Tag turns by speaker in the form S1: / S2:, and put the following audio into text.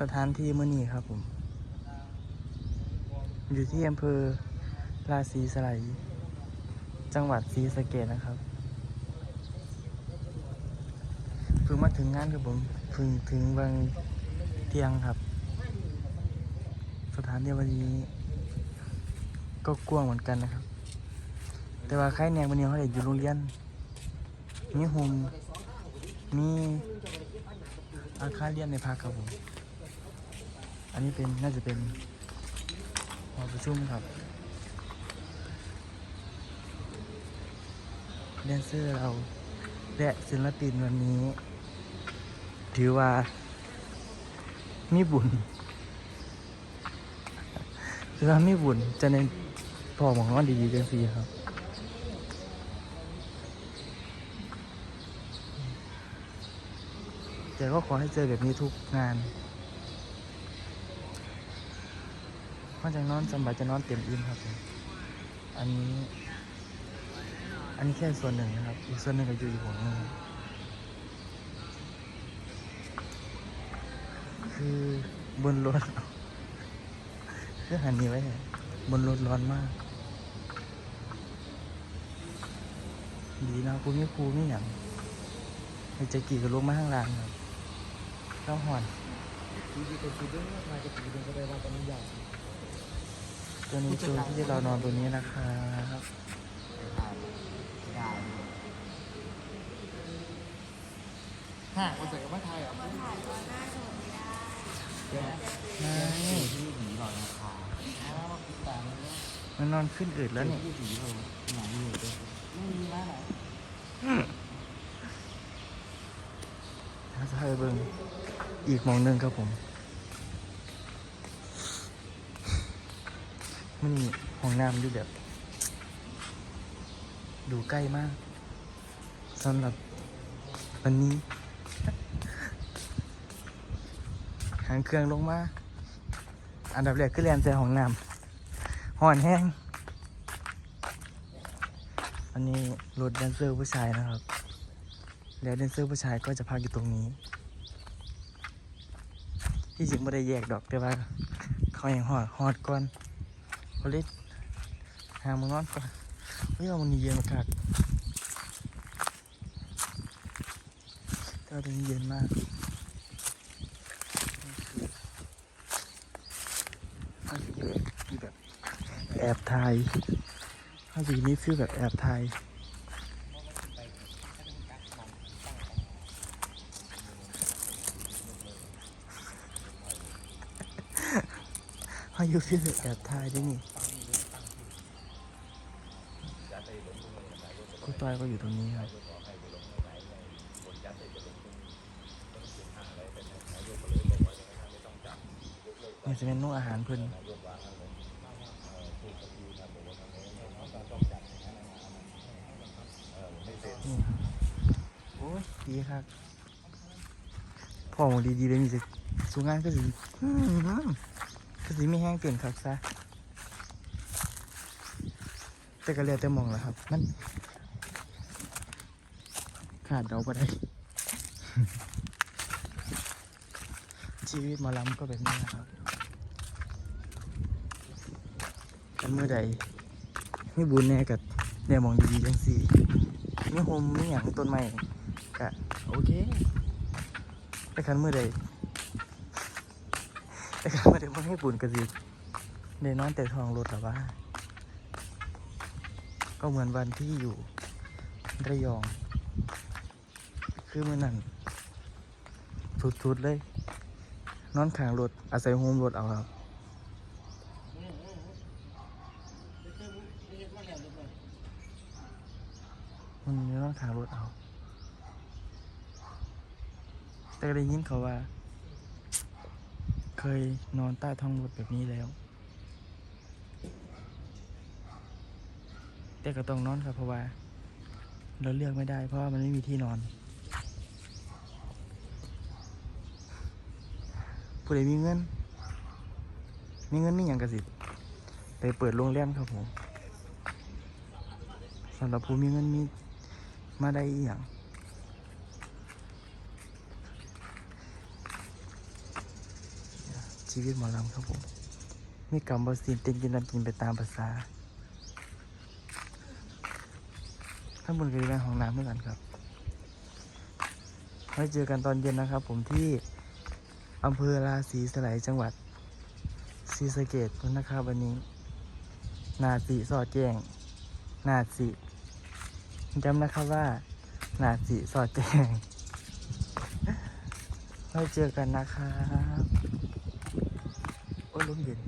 S1: สถานที่มื่อนี้ครับผม อยู่ที่อำเภอราศีสไลยจังหวัดศรีสะเกดนะครับเพิ่งมาถึงงานครับผมเพิ่งถึงบางเที่ยงครับ สถานที่วันนี้ ก็กว้างเหมือนกันนะครับ แต่ว่าใครแนววันนี้เขาเด็กอยู่โรงเรียนมีโฮมมีอาคารเรียนในภาคครับผม อันนี้เป็นน่าจะเป็นหอประชุมครับแดนเซอร์เราและศิลปินวันนี้ ถือว่ามีบุญถือว่ามีบุญจะในพอหมองนอนดีๆจังสีครับแต่ก็ขอให้เจอแบบนี้ทุกงาน นอกจากนอนสบายจะนอนเต็มอิ่มครับผมอันนี้ อันนี้แค่ส่วนหนึ่งนะครับ อีกส่วนหนึ่งก็อยู่อีกหัวนึงคือบนรถคือหันนี้ไว้บนรถร้อนมาก ดีนะคุณไม่ครูไม่หยังไอ้เจะกี่กับลงมาข้างล่างครับเข้าหอน
S2: ทีวีเป็นทีวีมาจะทีวีก็ได้ว่าตอนนี้ใหญ่
S1: ตัวนี้ตัวที่เรานอนตัวนี้นะครับ
S2: ได้ห่างมาใส่กับว่าไทยอะ
S1: นี่
S2: ที่หนีหลอดราคาอ๋อติดตามเลย
S1: มันนอนขึ้นอืดแล้วนี่
S2: ที่หนีเราหนาอยู่เลยไม่มีร้านไหน
S1: ถ้าจะให้เบิ่งอีกหมองหนึ่งครับผม มันนี่ห้องน้ำดูแบบ ดูใกล้มากสำหรับวันนี้หางเครื่องลงมา อันดับแรกคือแลนใส่ห้องน้ำห่อนแห้ง อันนี้รถแดนเซอร์ผู้ชายนะครับ แล้วแดนเซอร์ผู้ชายก็จะพักอยู่ตรงนี้ ที่จริงไม่ได้แยกดอกแต่ว่า เขาอย่างหอดหอดก่อน เขาเลยหามึงนอนก่อนเฮ้ยเอามันนี่เย็นมากแต่ว่าตรงนี้เย็นมากเขาสิมีแบบแอบถ่ายเขาสีนี้ฟีลแบบแอบถ่ายเขาอยู่ที่แอบถ่ายด้วยนี่ คุณต้อยก็อยู่ตรงนี้ครับนี่จะเป็นนุ่งอาหารเพิ่นนี่ครับโอ้ยดีครับพ่อหมดีๆเลยนี่จะสู้งานก็สิอื้อหือก็สิไม่แห้งเกินครับซะ แต่ก็เรียกแต่มองแหล้วครับ มันขาดเดาไปได้ ชีวิตหมอลำก็แบบนี้นะครับกันเมื่อใดไม่บุญแน่กับแนวมองดีๆจังสี่ไม่โฮมไม่หยังต้นไม้กะโอเคแต่คันเมื่อใดแต่ก็ไม่ได้มาให้บุญกระสิเดนอนแต่ทองรถหรอว่า ก็เหมือนวันที่อยู่ระยอง คือเมื่อนั้นสุดๆเลย นอนขางรถอาศัยโฮมรถเอาครับมันนอนขางรถเอา แต่ได้ยินเขาว่า เคยนอนใต้ท้องรถแบบนี้แล้ว แต่ก็ต้องนอนครับเพราะว่า เราเลือกไม่ได้เพราะมันไม่มีที่นอน ผู้ใดมีเงิน มีเงินมีอย่างกระสิไปเปิดโรงแรมครับผมสำหรับผู้มีเงินมีมาได้อีกอย่างชีวิตหมอลำครับผมมีกรรมบสินเต็นกินนำกินไปตามภาษา ท่านบนกระดิ่งของน้ำด้วยกันครับไว้เจอกันตอนเย็นนะครับ ผมที่อำเภอราศีสไลยจังหวัดศรีสะเกดนะครับวันนี้ นาสีสอดแจงนาสีจำนะครับว่า นาสีสอดแจงไว้เจอกันนะครับ โอ้ยลมเย็น